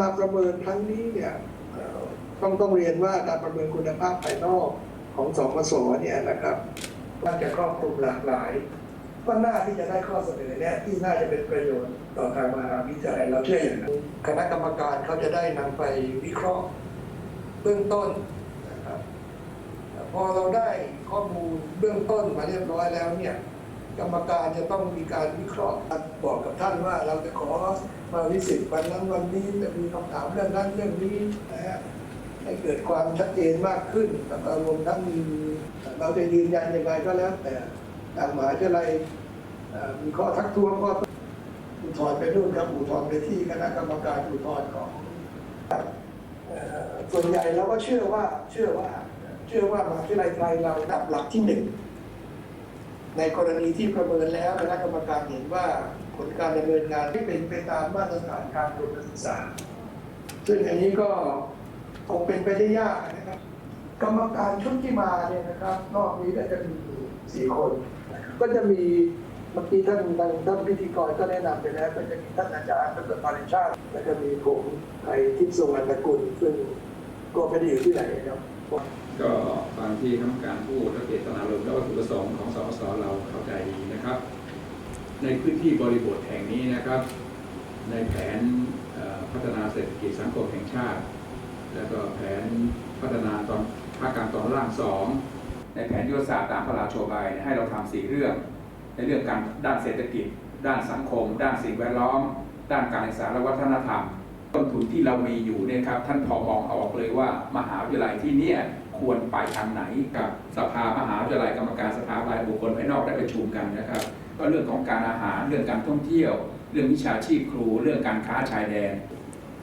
มาประเมินครั้งนี้เนี่ยต้องต้องเรียนว่าการประเมินคุณภาพภายนอกของสมศเนี่ยนะครับว่าจะครอบคลุมหลากหลาย ก็น่าที่จะได้ข้อเสนอเนี่ยที่น่าจะเป็นประโยชน์ต่อทางมหาวิทยาลัยเราเชื่ออย่างนั้นคณะกรรมการเขาจะได้นำไปวิเคราะห์เบื้องต้นนะครับพอเราได้ข้อมูลเบื้องต้นมาเรียบร้อยแล้วเนี่ย กรรมการจะต้องมีการวิเคราะห์บอกกับท่านว่าเราจะขอมาวิสิตวันนั้นวันนี้จะมีคำถามเรื่องนั้นเรื่องนี้นะฮะให้เกิดความชัดเจนมากขึ้นแล้วก็รวมทั้งมีเราจะยืนยันยังไงก็แล้ว แต่ทางมหาวิทยาลัยมีข้อทักท้วงก็อุทธรณ์ไปนู่นครับอุทธรณ์ไปที่คณะกรรมการอุทธรณ์ของส่วนใหญ่เราก็เชื่อว่าเชื่อว่า เชื่อว่ามหาวิทยาลัยไทยเราดับหลักที่หนึ่ง ในกรณีที่ประเมินแล้วคณะกรรมการเห็นว่าผลการดำเนินงานไม่เป็นไปตามมาตรฐานการอุดมศึกษา ซึ่งอันนี้ก็คงเป็นไปได้ยากนะครับ กรรมการชุดที่มาเนี่ยนะครับ นอกนี้ก็จะมีสี่คน ก็จะมีเมื่อกี้ท่านท่านท่านพิธีกรก็แนะนำไปแล้ว ก็จะมีท่านอาจารย์ดรปาริชาติแล้วก็มีผมไอทิพย์ทรงอันตกุลซึ่งก็ไม่ได้อยู่ที่ไหนนะครับ ก็ฟังที่คณะกรรมการพูดและเจตนารมณ์และวัตถุประสงค์ของสสเราเข้าใจดีนะครับ ในพื้นที่บริบทแห่งนี้นะครับ ในแผนพัฒนาเศรษฐกิจสังคมแห่งชาติ แล้วก็แผนพัฒนาตอนภาคกลางตอนล่างสองในแผนยุทธศาสตร์ตามพระราโชบายให้เราทำสี่เรื่อง ในเรื่องการด้านเศรษฐกิจ ด้านสังคม ด้านสิ่งแวดล้อม ด้านการศึกษาและวัฒนธรรมต้นทุนที่เรามีอยู่เนี่ยครับท่านพอมองออกเลยว่ามหาวิทยาลัยที่เนี่ย ควรไปทางไหนกับสภามหาวิทยาลัยกรรมการสถาบันบุคคลภายนอกได้ประชุมกันนะครับ ก็เรื่องของการอาหารเรื่องการท่องเที่ยว เรื่องวิชาชีพครู เรื่องการค้าชายแดน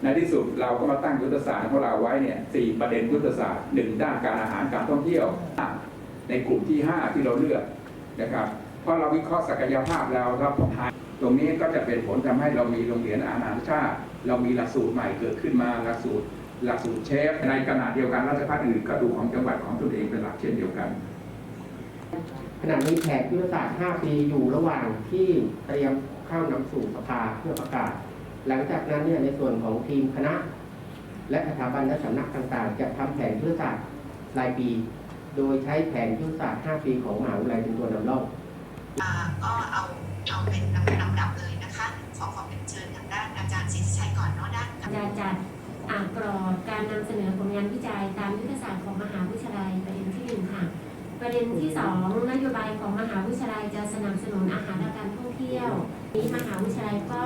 ในที่สุดเราก็มาตั้งยุทธศาสตร์ของเราไว้เนี่ยสี่ประเด็นยุทธศาสตร์หนึ่งด้านการอาหารการท่องเที่ยว ในกลุ่มที่ 5 ที่เราเลือกนะครับเพราะเราวิเคราะห์ศักยภาพแล้วครับผมตรงนี้ก็จะเป็นผลทำให้เรามีโรงเรียนอาหารชาติ เรามีหลักสูตรใหม่เกิดขึ้นมาหลักสูตร หลักสูตรเชฟในขณะเดียวกันราชภัฏอื่นก็ดูของจังหวัดของตนเองเป็นหลักเช่นเดียวกัน ขณะนี้แผนยุทธศาสตร์ 5 ปีอยู่ระหว่างที่เตรียมเข้านำสู่สภาเพื่อประกาศ หลังจากนั้นเนี่ยในส่วนของทีมคณะ และสถาบันและสำนักต่างๆ จะทำแผนยุทธศาสตร์รายปี โดยใช้แผนยุทธศาสตร์ 5 ปีของมหาวิทยาลัยเป็นตัวนำร่องก็เอาเอาเป็น ประเด็นที่สองนโยบายของมหาวิทยาลัยจะสนับสนุนอาหารและการท่องเที่ยว นี้มหาวิทยาลัยก็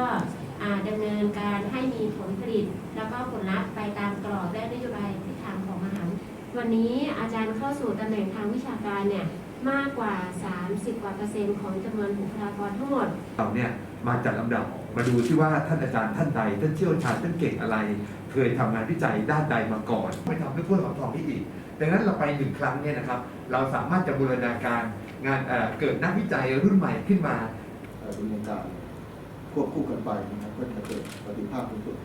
อ่าดำเนินการให้มีผลผลิต แล้วก็ผลลัพธ์ไปตามกรอบและนโยบายทิศทางของมหาวิทยาลัยวันนี้อาจารย์เข้าสู่ตำแหน่งทางวิชาการเนี่ยมากกว่า 30 กว่าเปอร์เซ็นต์ของจำนวนบุคลากรทั้งหมดเราเนี่ยมาจัดลำดับมาดูที่ว่าท่านอาจารย์ท่านใดท่านเชี่ยวชาญท่านเก่งอะไร เคยทำงานวิจัยด้านใดมาก่อน ไม่ทำด้วยพวกเราทองที่อีก ดังนั้นเราไปหนึ่งครั้งเนี่ยนะครับ เราสามารถจะบูรณาการงานเอ่อเกิดนักวิจัยรุ่นใหม่ขึ้นมา เอ่อดำเนินการควบคู่กันไปนะครับเพื่อจะเกิดประสิทธิภาพสูงสุด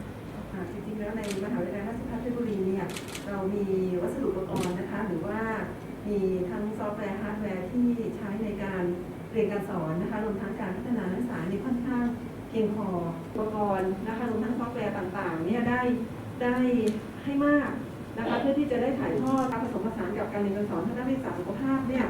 ค่ะจริงๆแล้วในมหาวิทยาลัยราชภัฏเพชรบุรีเนี่ยเรามีวัสดุอุปกรณ์นะคะ หรือว่ามีทั้งซอฟต์แวร์ฮาร์ดแวร์ที่ใช้ในการเรียนการสอนนะคะรวมทั้งการพัฒนานักศึกษานี่ค่อนข้างเพียงพออุปกรณ์นะคะรวมทั้งซอฟต์แวร์ต่างๆเนี่ยได้ได้ให้มาก นะคะเพื่อที่จะได้ถ่ายทอดการผสมผสานกับการเรียนการสอนทางด้านวิชาสุขภาพเนี่ย